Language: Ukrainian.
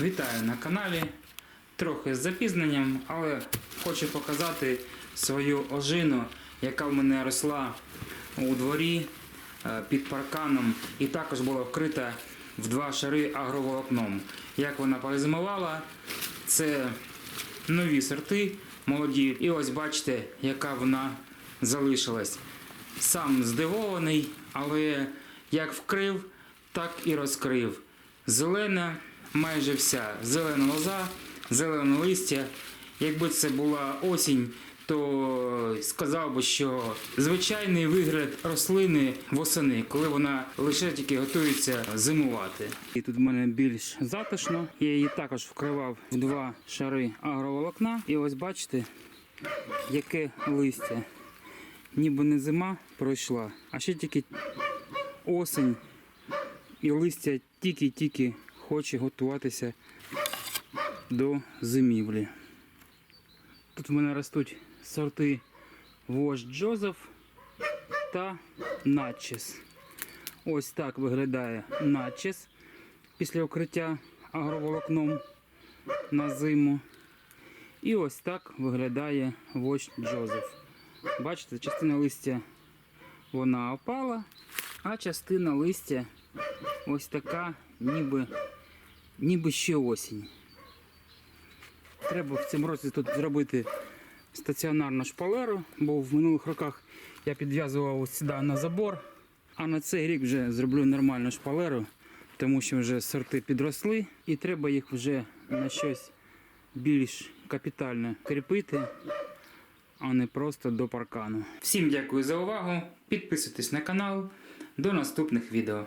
Вітаю на каналі. Трохи з запізненням, але хочу показати свою ожину, яка в мене росла у дворі е, під парканом і також була вкрита в два шари агроволокном. Як вона перезимувала, це нові сорти молоді. І ось бачите, яка вона залишилась. Сам здивований, але як вкрив, так і розкрив. Зелена, майже вся зелена лоза, зелене листя. Якби це була осінь, то сказав би, що звичайний вигляд рослини восени, коли вона лише тільки готується зимувати. І тут в мене більш затишно. Я її також вкривав в два шари агроволокна. І ось бачите, яке листя. Ніби не зима пройшла, а ще тільки осень і листя тільки-тільки хоче готуватися до зимівлі. Тут в мене ростуть сорти Вождь Джозеф та Натчес. Ось так виглядає Натчес після укриття агроволокном на зиму. І ось так виглядає Вождь Джозеф. Бачите, частина листя вона опала, а частина листя ось така, ніби, ніби ще осінь. Треба в цьому році тут зробити стаціонарну шпалеру, бо в минулих роках я підв'язував ось сюди на забор. А на цей рік вже зроблю нормальну шпалеру, тому що вже сорти підросли і треба їх вже на щось більш капітальне кріпити, а не просто до паркану. Всім дякую за увагу. Підписуйтесь на канал. До наступних відео.